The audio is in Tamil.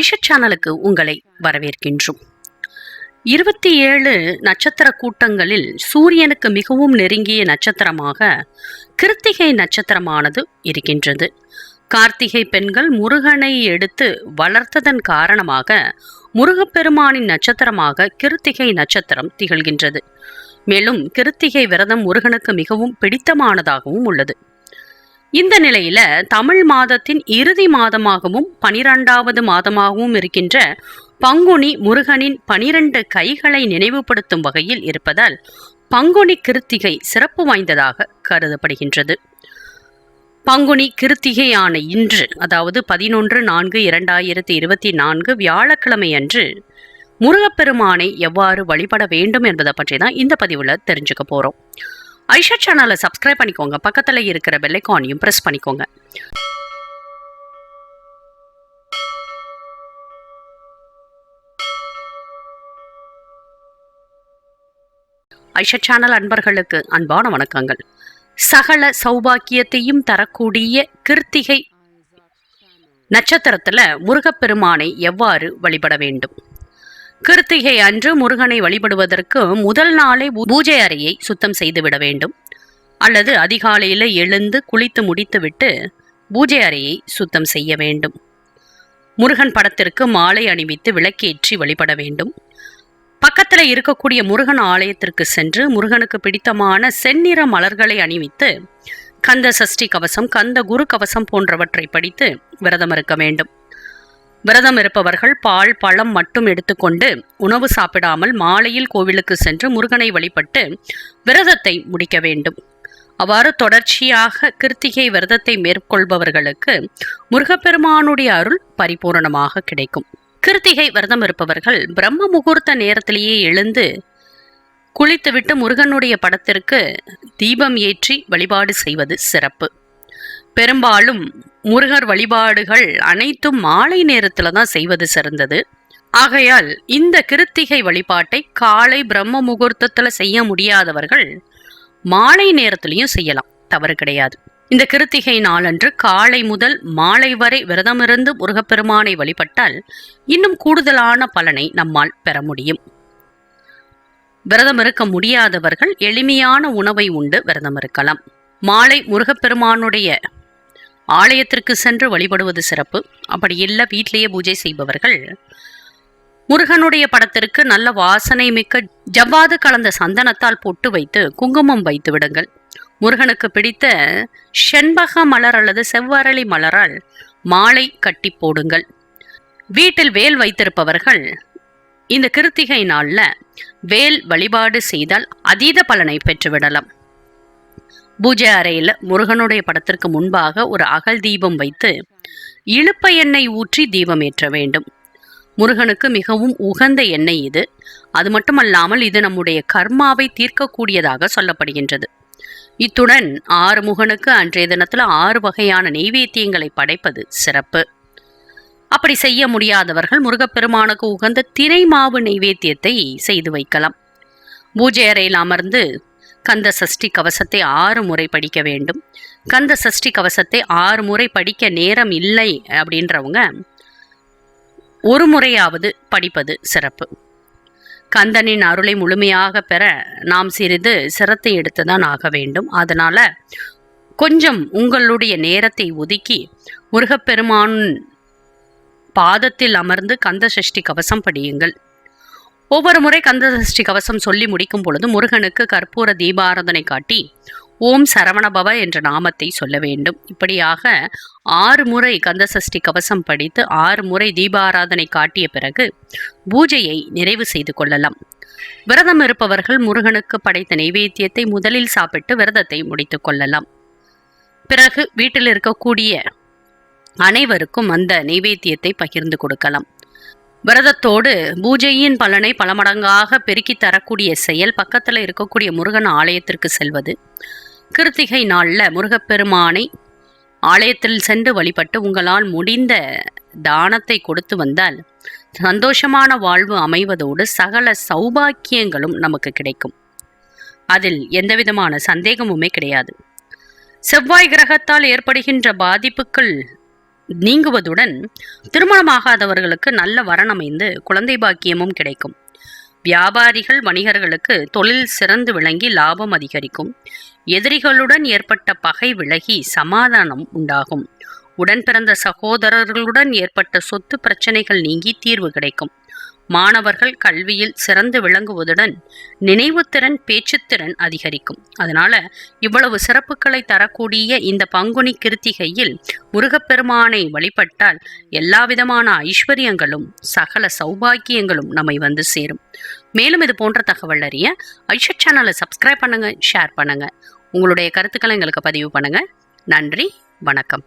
ஐஷத் சேனலுக்கு உங்களை வரவேற்கின்றோம். இருபத்தி ஏழு நட்சத்திர கூட்டங்களில் சூரியனுக்கு மிகவும் நெருங்கிய நட்சத்திரமாக கிருத்திகை நட்சத்திரமானது இருக்கின்றது. கார்த்திகை பெண்கள் முருகனை எடுத்து வளர்த்ததன் காரணமாக முருகப்பெருமானின் நட்சத்திரமாக கிருத்திகை நட்சத்திரம் திகழ்கின்றது. மேலும் கிருத்திகை விரதம் முருகனுக்கு மிகவும் பிடித்தமானதாகவும் உள்ளது. இந்த நிலையில தமிழ் மாதத்தின் இறுதி மாதமாகவும் பனிரெண்டாவது மாதமாகவும் இருக்கின்ற பங்குனி முருகனின் பனிரெண்டு கைகளை நினைவுபடுத்தும் வகையில் இருப்பதால் பங்குனி கிருத்திகை சிறப்பு வாய்ந்ததாக கருதப்படுகின்றது. பங்குனி கிருத்திகையான இன்று அதாவது பதினொன்று நான்கு இரண்டாயிரத்தி இருபத்தி நான்கு வியாழக்கிழமை அன்று முருகப்பெருமானை எவ்வாறு வழிபட வேண்டும் என்பதை பற்றி தான் இந்த பதிவில் தெரிஞ்சுக்க போகிறோம் ஐஷா சேனலை சப்ஸ்கிரைப் பண்ணிக்கோங்க. பக்கத்தில் இருக்கிற பெல்லைக்கானையும் ப்ரெஸ் பண்ணிக்கோங்க. ஐஷா சேனல் அன்பர்களுக்கு அன்பான வணக்கங்கள். சகல சௌபாக்கியத்தையும் தரக்கூடிய கிருத்திகை நட்சத்திரத்துல முருகப்பெருமானை எவ்வாறு வழிபட வேண்டும்? கிருத்திகை அன்று முருகனை வழிபடுவதற்கு முதல் நாளே பூஜை அறையை சுத்தம் செய்துவிட வேண்டும். அல்லது அதிகாலையில் எழுந்து குளித்து முடித்துவிட்டு பூஜை அறையை சுத்தம் செய்ய வேண்டும். முருகன் படத்திற்கு மாலை அணிவித்து விளக்கேற்றி வழிபட வேண்டும். பக்கத்தில் இருக்கக்கூடிய முருகன் ஆலயத்திற்கு சென்று முருகனுக்கு பிடித்தமான செந்நிற மலர்களை அணிவித்து கந்த சஷ்டி கவசம் கந்த குரு கவசம் போன்றவற்றை படித்து விரதம் இருக்க வேண்டும். விரதம் இருப்பவர்கள் பால் பழம் மட்டும் எடுத்துக்கொண்டு உணவு சாப்பிடாமல் மாலையில் கோவிலுக்கு சென்று முருகனை வழிபட்டு விரதத்தை முடிக்க வேண்டும். அவ்வாறு தொடர்ச்சியாக கிருத்திகை விரதத்தை மேற்கொள்பவர்களுக்கு முருகப்பெருமானுடைய அருள் பரிபூரணமாக கிடைக்கும். கிருத்திகை விரதம் இருப்பவர்கள் பிரம்ம முகூர்த்த நேரத்திலேயே எழுந்து குளித்துவிட்டு முருகனுடைய படத்திற்கு தீபம் ஏற்றி வழிபாடு செய்வது சிறப்பு. பெரும்பாலும் முருகர் வழிபாடுகள் அனைத்தும் மாலை நேரத்தில் தான் செய்வது சிறந்தது. ஆகையால் இந்த கிருத்திகை வழிபாட்டை காலை பிரம்ம முகூர்த்தத்தில் செய்ய முடியாதவர்கள் மாலை நேரத்திலையும் செய்யலாம். தவறு கிடையாது. இந்த கிருத்திகை நாளன்று காலை முதல் மாலை வரை விரதமிருந்து முருகப்பெருமானை வழிபட்டால் இன்னும் கூடுதலான பலனை நம்மால் பெற முடியும். விரதம் இருக்க முடியாதவர்கள் எளிமையான உணவை உண்டு விரதம் இருக்கலாம். மாலை முருகப்பெருமானுடைய ஆலயத்திற்கு சென்று வழிபடுவது சிறப்பு. அப்படி இல்லை வீட்டிலேயே பூஜை செய்பவர்கள் முருகனுடைய படத்திற்கு நல்ல வாசனை மிக்க ஜவ்வாது கலந்த சந்தனத்தால் பொட்டு வைத்து குங்குமம் வைத்து விடுங்கள். முருகனுக்கு பிடித்த செண்பக மலர் அல்லது செவ்வரளி மலரால் மாலை கட்டி போடுங்கள். வீட்டில் வேல் வைத்திருப்பவர்கள் இந்த கிருத்திகை நாளில் வேல் வழிபாடு செய்தால் அதீத பலனை பெற்றுவிடலாம். பூஜை அறையில் முருகனுடைய படத்திற்கு முன்பாக ஒரு அகல் தீபம் வைத்து இழுப்ப எண்ணெய் ஊற்றி தீபம் ஏற்ற வேண்டும். முருகனுக்கு மிகவும் உகந்த எண்ணெய் இது. அது மட்டுமல்லாமல் இது நம்முடைய கர்மாவை தீர்க்கக்கூடியதாக சொல்லப்படுகின்றது. இத்துடன் ஆறு முகனுக்கு அன்றைய தினத்தில் ஆறு வகையான நெய்வேத்தியங்களை படைப்பது சிறப்பு. அப்படி செய்ய முடியாதவர்கள் முருகப்பெருமானுக்கு உகந்த திரை மாவு நெய்வேத்தியத்தை செய்து வைக்கலாம். பூஜை அறையில் அமர்ந்து கந்த சஷ்டி கவசத்தை ஆறு முறை படிக்க வேண்டும். கந்த சஷ்டி கவசத்தை ஆறு முறை படிக்க நேரம் இல்லை அப்படின்றவங்க ஒரு முறையாவது படிப்பது சிறப்பு. கந்தனின் அருளை முழுமையாக பெற நாம் சிறிது சிரத்தை எடுத்துதான் ஆக வேண்டும். அதனால கொஞ்சம் உங்களுடைய நேரத்தை ஒதுக்கி முருகப்பெருமான் பாதத்தில் அமர்ந்து கந்த சஷ்டி கவசம் படியுங்கள். ஒவ்வொரு முறை கந்தசஷ்டி கவசம் சொல்லி முடிக்கும் பொழுது முருகனுக்கு கற்பூர தீபாராதனை காட்டி ஓம் சரவணபவ என்ற நாமத்தை சொல்ல வேண்டும். இப்படியாக ஆறு முறை கந்தசஷ்டி கவசம் படித்து ஆறு முறை தீபாராதனை காட்டிய பிறகு பூஜையை நிறைவு செய்து கொள்ளலாம். விரதம் இருப்பவர்கள் முருகனுக்கு படைத்த நைவேத்தியத்தை முதலில் சாப்பிட்டு விரதத்தை முடித்துக் கொள்ளலாம். பிறகு வீட்டில் இருக்கக்கூடிய அனைவருக்கும் அந்த நைவேத்தியத்தை பகிர்ந்து கொடுக்கலாம். விரதத்தோடு பூஜையின் பலனை பல மடங்காக பெருக்கி தரக்கூடிய செயல் பக்கத்தில் இருக்கக்கூடிய முருகன் ஆலயத்திற்கு செல்வது. கிருத்திகை நாளில் முருகப்பெருமானை ஆலயத்தில் சென்று வழிபட்டு உங்களால் முடிந்த தானத்தை கொடுத்து வந்தால் சந்தோஷமான வாழ்வு அமைவதோடு சகல சௌபாக்கியங்களும் நமக்கு கிடைக்கும். அதில் எந்தவிதமான சந்தேகமுமே கிடையாது. செவ்வாய் கிரகத்தால் ஏற்படுகின்ற பாதிப்புகள் நீங்குவதுடன் திருமணமாகாதவர்களுக்கு நல்ல வரன் அமைந்து குழந்தை பாக்கியமும் கிடைக்கும். வியாபாரிகள் வணிகர்களுக்கு தொழில் சிறந்து விளங்கி லாபம் அதிகரிக்கும். எதிரிகளுடன் ஏற்பட்ட பகை விலகி சமாதானம் உண்டாகும். உடன் பிறந்த சகோதரர்களுடன் ஏற்பட்ட சொத்து பிரச்சனைகள் நீங்கி தீர்வு கிடைக்கும். மாணவர்கள் கல்வியில் சிறந்து விளங்குவதுடன் நினைவுத்திறன் பேச்சுத்திறன் அதிகரிக்கும். அதனால இவ்வளவு சிறப்புகளை தரக்கூடிய இந்த பங்குனி கிருத்திகையில் முருகப்பெருமானை வழிபட்டால் எல்லா விதமான ஐஸ்வர்யங்களும் சகல சௌபாக்கியங்களும் நம்மை வந்து சேரும். மேலும் இது போன்ற தகவல் அறிய ஐஷா சேனலை சப்ஸ்கிரைப் பண்ணுங்க ஷேர் பண்ணுங்க. உங்களுடைய கருத்துக்களை எங்களுக்கு பதிவு பண்ணுங்க. நன்றி வணக்கம்.